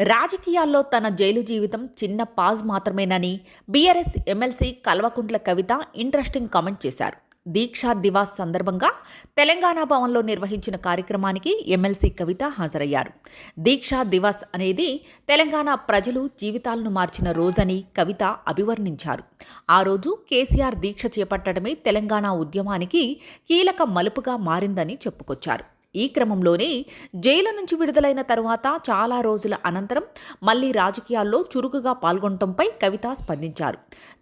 రాజకీయాల్లో తన జైలు జీవితం చిన్న పాజ్ మాత్రమేనని BRS MLC Kalvakuntla Kavitha interesting comment చేశారు. దీక్షా దివాస్ సందర్భంగా తెలంగాణ భవన్లో నిర్వహించిన కార్యక్రమానికి ఎమ్మెల్సీ కవిత హాజరయ్యారు. దీక్షా దివాస్ అనేది తెలంగాణ ప్రజలు జీవితాలను మార్చిన రోజని కవిత అభివర్ణించారు. ఆ రోజు కేసీఆర్ దీక్ష చేపట్టడమే తెలంగాణ ఉద్యమానికి కీలక మలుపుగా మారిందని చెప్పుకొచ్చారు. ఈ క్రమంలోనే జైలు నుంచి విడుదలైన తరువాత చాలా రోజుల అనంతరం మళ్ళీ రాజకీయాల్లో చురుకుగా పాల్గొనడంపై కవిత స్పందించారు.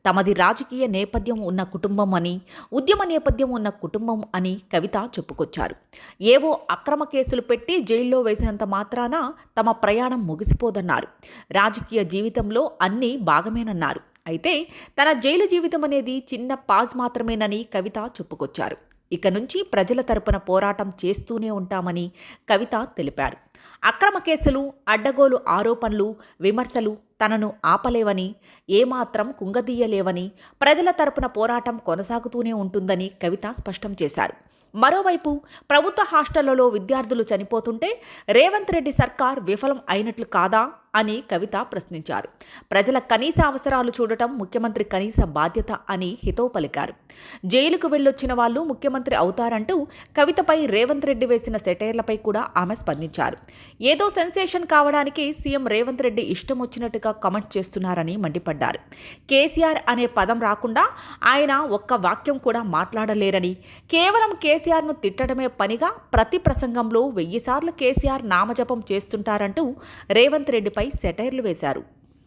తమది రాజకీయ నేపథ్యం ఉన్న కుటుంబం అని ఉద్యమ నేపథ్యం ఉన్న కుటుంబం అని కవిత చెప్పుకొచ్చారు. ఏవో అక్రమ కేసులు పెట్టి జైల్లో వేసినంత మాత్రాన తమ ప్రయాణం ముగిసిపోదన్నారు. రాజకీయ జీవితంలో అన్నీ భాగమేనన్నారు. అయితే తన జైలు జీవితం అనేది చిన్న పాజ్ మాత్రమేనని కవిత చెప్పుకొచ్చారు. ఇక నుంచి ప్రజల తరపున పోరాటం చేస్తూనే ఉంటామని కవిత తెలిపారు. అక్రమ కేసులు అడ్డగోలు ఆరోపణలు విమర్శలు తనను ఆపలేవని ఏమాత్రం కుంగదీయలేవని ప్రజల తరపున పోరాటం కొనసాగుతూనే ఉంటుందని కవిత స్పష్టం చేశారు. మరోవైపు ప్రభుత్వ హాస్టళ్ళలో విద్యార్థులు చనిపోతుంటే రేవంత్ రెడ్డి సర్కార్ విఫలం అయినట్లు కాదా? అని కవిత ప్రశ్నించారు. ప్రజల కనీస అవసరాలు చూడటం ముఖ్యమంత్రి కనీస బాధ్యత అని హితవు పలికారు. జైలుకు వెళ్ళొచ్చిన వాళ్ళు ముఖ్యమంత్రి అవుతారంటూ కవితపై రేవంత్ రెడ్డి వేసిన సెటైర్లపై కూడా ఆమె స్పందించారు. ఏదో సెన్సేషన్ కావడానికి సీఎం రేవంత్ రెడ్డి ఇష్టం వచ్చినట్టుగా కమెంట్ చేస్తున్నారని మండిపడ్డారు. కేసీఆర్ అనే పదం రాకుండా ఆయన ఒక్క వాక్యం కూడా మాట్లాడలేరని కేవలం కేసీఆర్ను తిట్టడమే పనిగా ప్రతి ప్రసంగంలో వెయ్యిసార్లు కేసీఆర్ నామజపం చేస్తుంటారంటూ రేవంత్ రెడ్డిపై సెటైర్లు వేశారు.